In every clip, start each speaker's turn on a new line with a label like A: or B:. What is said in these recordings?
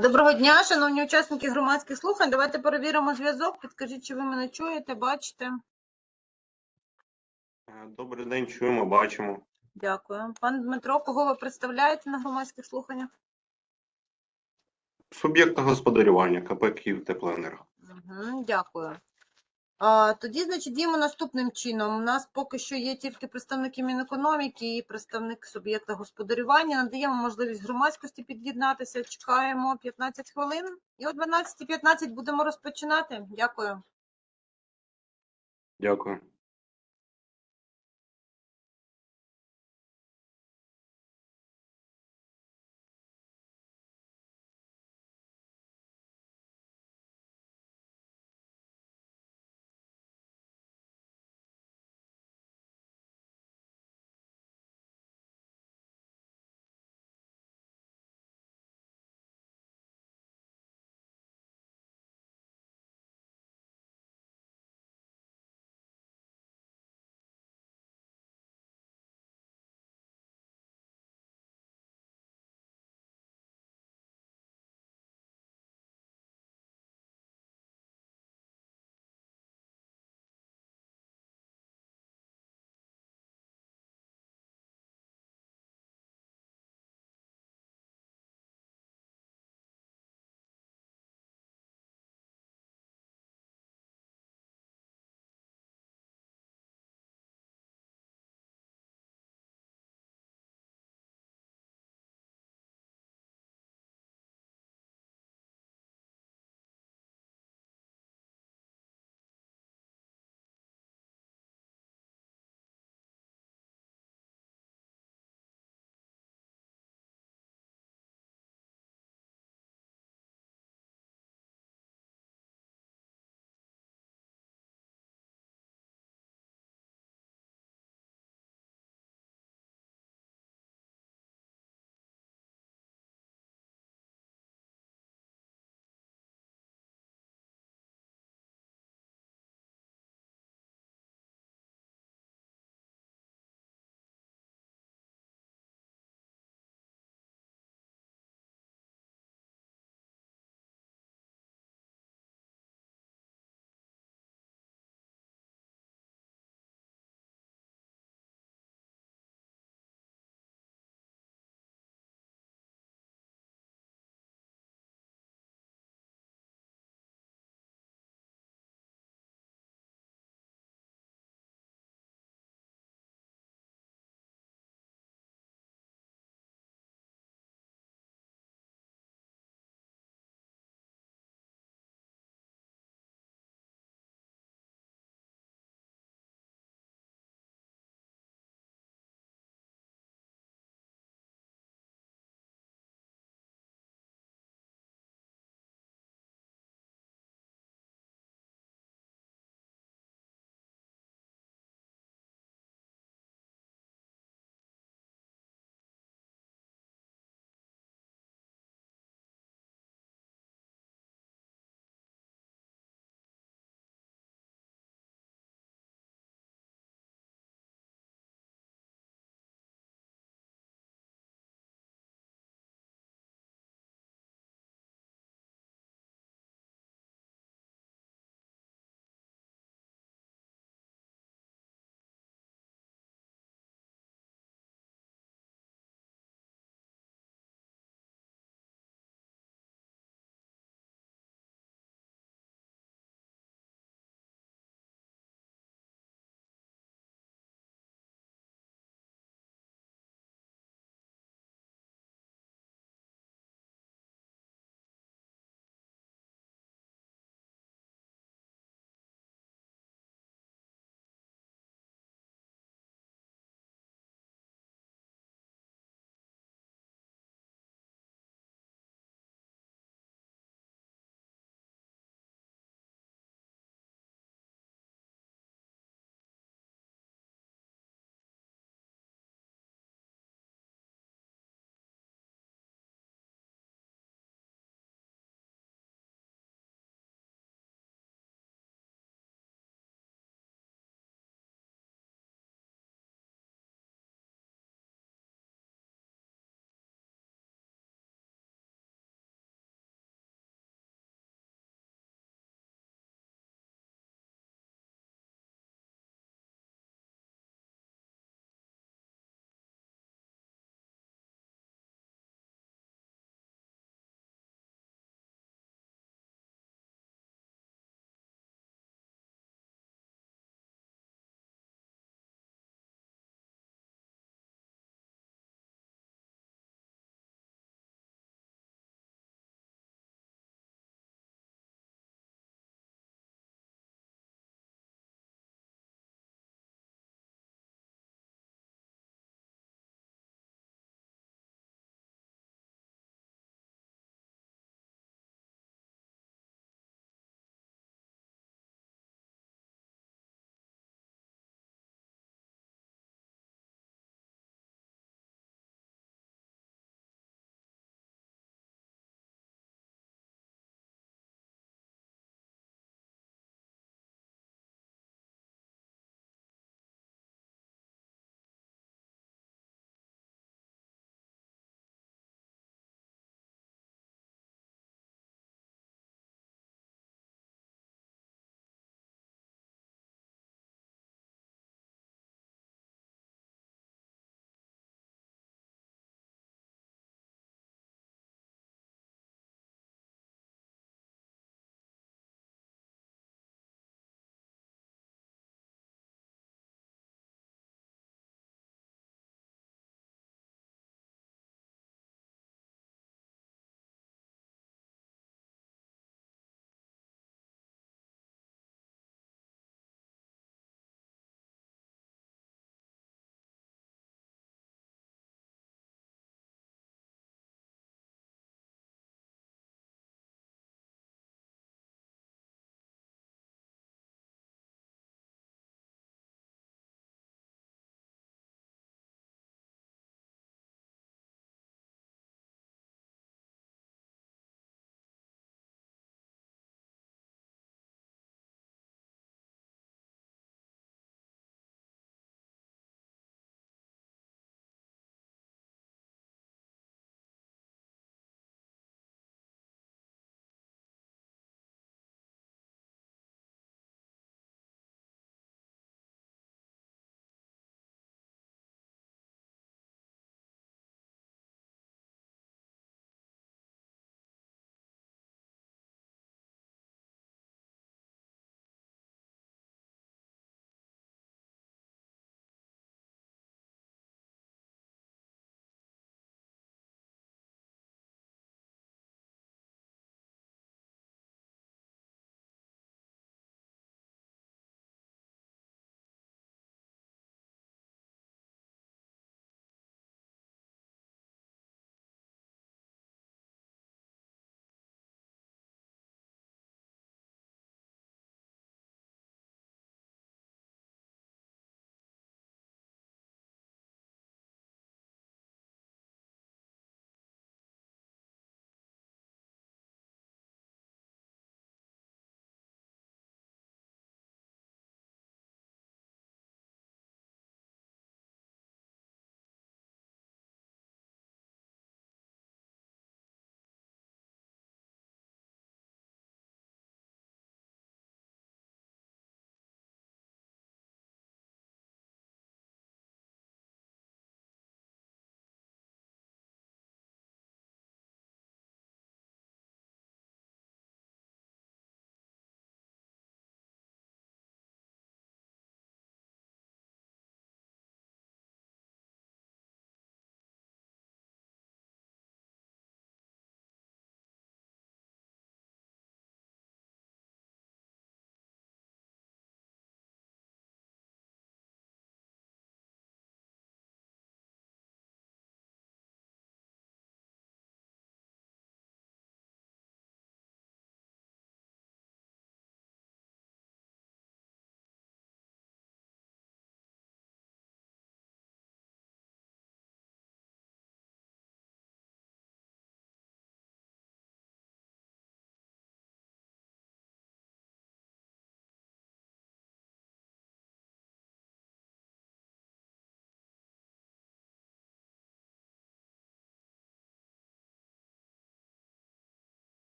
A: Доброго дня, шановні учасники громадських слухань. Давайте перевіримо зв'язок. Підкажіть, чи ви мене чуєте, бачите?
B: Е, Добрий день, чуємо, бачимо.
A: Дякую. Пан Дмитро, кого ви представляєте на громадських слуханнях?
B: Суб'єкта господарювання КП Київ Теплоенерго.
A: Угу, дякую. Тоді, значить, діємо наступним чином. У нас поки що є тільки представники Мінекономіки і представник суб'єкта господарювання. Надаємо можливість громадськості під'єднатися. Чекаємо 15 хвилин. І о 12.15 будемо розпочинати. Дякую.
B: Дякую.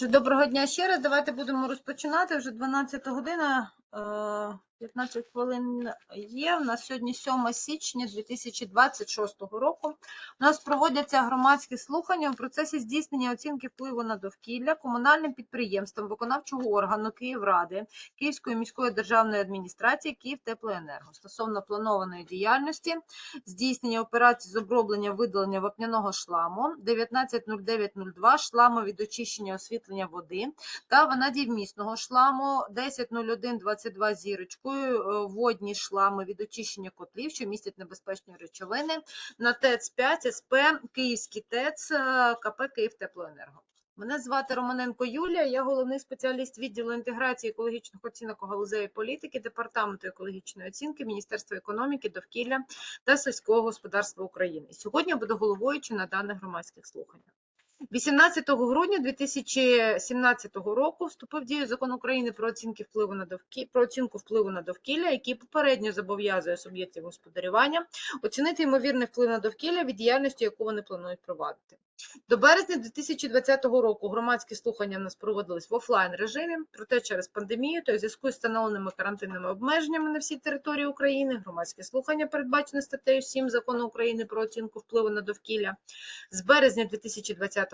A: Доброго дня ще раз. Давайте будемо розпочинати. Вже 12 година, е, 15 хвилин є. У нас сьогодні 7 січня 2026 року. У нас проводяться громадські слухання у процесі здійснення оцінки впливу на довкілля комунальним підприємством виконавчого органу Київради, Київської міської державної адміністрації Київтеплоенерго стосовно планованої діяльності, здійснення операцій з оброблення видалення вапняного шламу 190902 шламу від очищення освітлення води та ванадівмісного шламу 100122 зірочкою е, водні шлами від очищення котлів, що містять небезпечні речовини на ТЕЦ 5 СП Київський ТЕЦ е, КП Київтеплоенерго. Мене звати Романенко Юлія, я головний спеціаліст відділу інтеграції екологічних оцінок у галузевій політики Департаменту екологічної оцінки Міністерства економіки, довкілля та сільського господарства України. Сьогодні буду головуючим на даних громадських слуханнях. 18 грудня 2017 року вступив в дію закон України про оцінки впливу на довкі... про оцінку впливу на довкілля, який попередньо зобов'язує суб'єктів господарювання оцінити ймовірний вплив на довкілля від діяльності, яку вони планують провадити. До березня 2020 року громадські слухання в нас проводились в офлайн режимі, проте через пандемію та у зв'язку з встановленими карантинними обмеженнями на всій території України громадські слухання передбачені статтею 7 закону України про оцінку впливу на довкілля. З березня 2020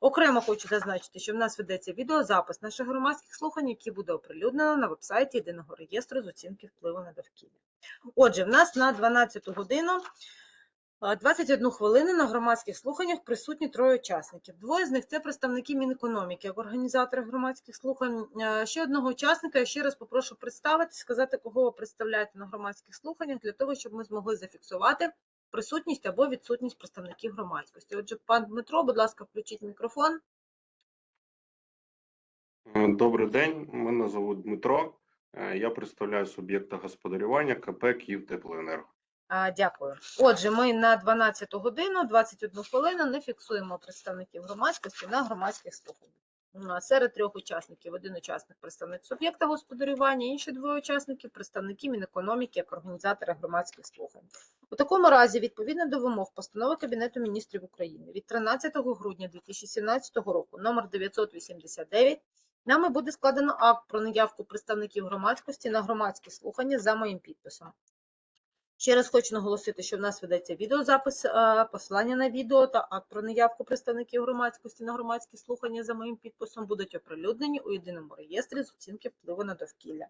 A: Окремо хочу зазначити, що в нас ведеться відеозапис наших громадських слухань, які буде оприлюднено на вебсайті єдиного реєстру з оцінки впливу на довкілля. Отже, в нас на 12 годину а, 21 хвилину на громадських слуханнях присутні троє учасників. Двоє з них це представники Мінекономіки, як організатори громадських слухань. Ще одного учасника я ще раз попрошу представити, сказати, кого ви представляєте на громадських слуханнях, для того, щоб ми змогли зафіксувати присутність або відсутність представників громадськості. Отже, пан Дмитро, будь ласка, включіть мікрофон.
B: Е, Добрий день, мене звуть Дмитро. Е, Я представляю суб'єкта господарювання КП Київтеплоенерго.
A: А, Дякую. Отже, ми на 12 годину, 21 хвилину не фіксуємо представників громадськості на громадських слуханнях. Серед трьох учасників один учасник представник суб'єкта господарювання, інші двоє учасників представники Мінекономіки як організатори громадських слухань. У такому разі, відповідно до вимог постанови Кабінету міністрів України від 13 грудня 2017 року номер 989 нами буде складено акт про наявку представників громадськості на громадські слухання за моїм підписом. Ще раз хочу наголосити, що в нас ведеться відеозапис, е, посилання на відео та акт про наявку представників громадськості на громадські слухання за моїм підписом будуть оприлюднені у єдиному реєстрі з оцінки впливу на довкілля.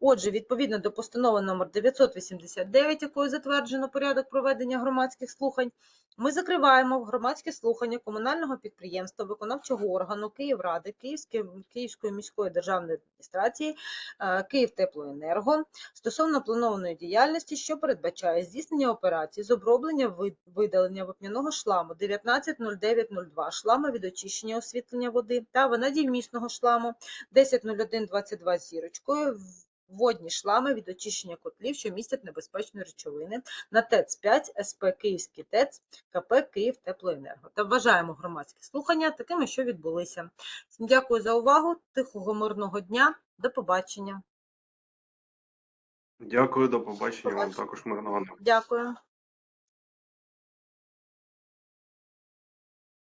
A: Отже, відповідно до постанови номер 989, якою затверджено порядок проведення громадських слухань, ми закриваємо громадські слухання комунального підприємства виконавчого органу Київради, Київської, Київської міської державної адміністрації, е, Київтеплоенерго стосовно планованої діяльності, що передбачає здійснення операцій з оброблення видалення вапняного шламу 190902 шламу від очищення освітлення води та ванадівмісного шламу 100122 з зірочкою водні шлами від очищення котлів, що містять небезпечні речовини на ТЕЦ-5 СП Київський ТЕЦ КП Київтеплоенерго. Та вважаємо громадські слухання такими, що відбулися. Дякую за увагу. Тихого мирного дня. До побачення.
B: Дякую, до побачення. Вам також мирного неба.
A: Дякую.